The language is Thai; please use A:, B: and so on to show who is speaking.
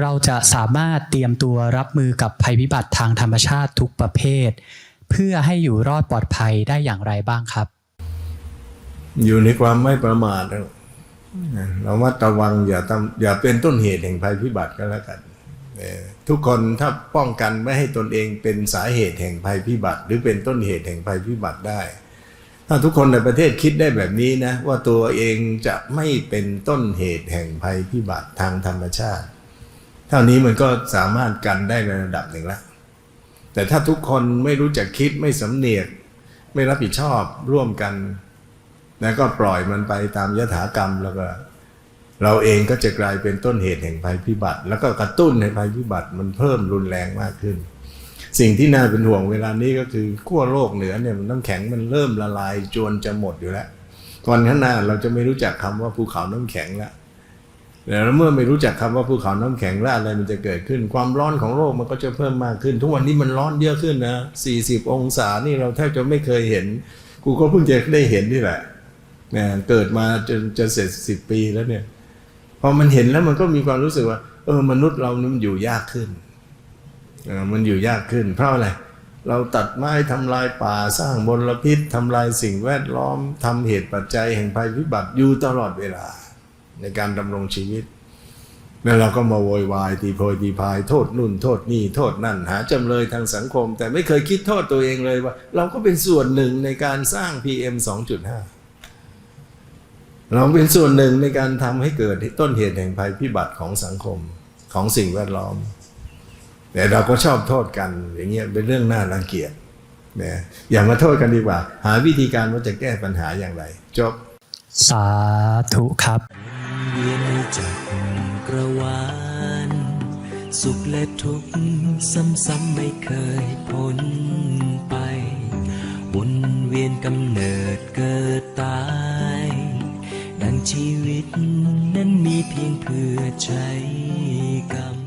A: เราจะสามารถเตรียมตัวรับมือกับภัยพิบัติทางธรรมชาติทุกประเภท เพื่อให้อยู่รอดปลอดภัยได้อย่างไรบ้างครับ
B: อยู่ในความไม่ประมาทเราว่าระวังอย่าทำอย่าเป็นต้นเหตุแห่งภัยพิบัติก็แล้วกันทุกคนถ้าป้องกันไม่ให้ตนเองเป็นสาเหตุแห่งภัยพิบัติ หรือเป็นต้นเหตุแห่งภัยพิบัติได้ ถ้าทุกคนในประเทศคิดได้แบบนี้นะ ว่าตัวเองจะไม่เป็นต้นเหตุแห่งภัยพิบัติทางธรรมชาติ เท่านี้มันก็สามารถกันได้ในระดับหนึ่งแล้ว แต่ถ้าทุกคนไม่รู้จักคิดไม่สำเนียก ไม่รับผิดชอบร่วมกัน แล้วก็ปล่อยมันไปตามยถากรรมแล้วก็ เราเองก็จะกลายเป็นต้นเหตุแห่งภัยพิบัติ แล้วก็กระตุ้นให้ภัยพิบัติมันเพิ่มรุนแรงมากขึ้น สิ่งที่น่าเป็นห่วงเวลานี้ก็คือขั้วโลกเหนือเนี่ยมันน้ำแข็งมันเริ่มละลายจวนจะหมดอยู่แล้ววันข้างหน้าเราจะไม่รู้จักคำว่าภูเขาน้ำแข็งแล้ว แล้วเมื่อไม่รู้จักคำว่าภูเขาน้ำแข็งแล้วอะไรมันจะเกิดขึ้น ความร้อนของโลกมันก็จะเพิ่มมากขึ้น ทุกวันนี้มันร้อนเยอะขึ้นนะ40 องศานี่เราแทบจะไม่เคยเห็น กูก็เพิ่งจะได้เห็นนี่แหละเนี่ยเกิดมาจนจะเสร็จสิบปีแล้วเนี่ย พอมันเห็นแล้วมันก็มีความรู้สึกว่า เออมนุษย์เรานี่มันอยู่ยากขึ้นออมันอยู่ยากขึ้น เพราะอะไรเราตัดไม้ทำลายป่าสร้างมลพิษทำลายสิ่งแวดล้อมทำเหตุปัจจัยแห่งภัยพิบัติอยู่ตลอดเวลา ในการดำรงชีวิต แล้วเราก็มาโวยวายตีโพยตีพายโทษนู่นโทษนี่โทษนั่นหาจำเลยทางสังคม แต่ไม่เคยคิดโทษตัวเองเลยว่า เราก็เป็นส่วนหนึ่งในการสร้าง PM 2.5 เราเป็นส่วนหนึ่งในการทำให้เกิดต้นเหตุแห่งภัยพิบัติของสังคมของสิ่งแวดล้อม แต่เราก็ชอบโทษกัน อย่างเงี้ยเป็นเรื่องน่ารังเกียจนะอย่ามาโทษกันดีกว่า หาวิธีการว่าจะแก้ปัญหาอย่างไร จบ
A: สาธุครับ
C: เวียนจักระวานสุขและทุกข์ซ้ำๆไม่เคยพ้นไปวนเวียนกำเนิดเกิดตาย ดังชีวิตนั้นมีเพียงเพื่อใช้กรรม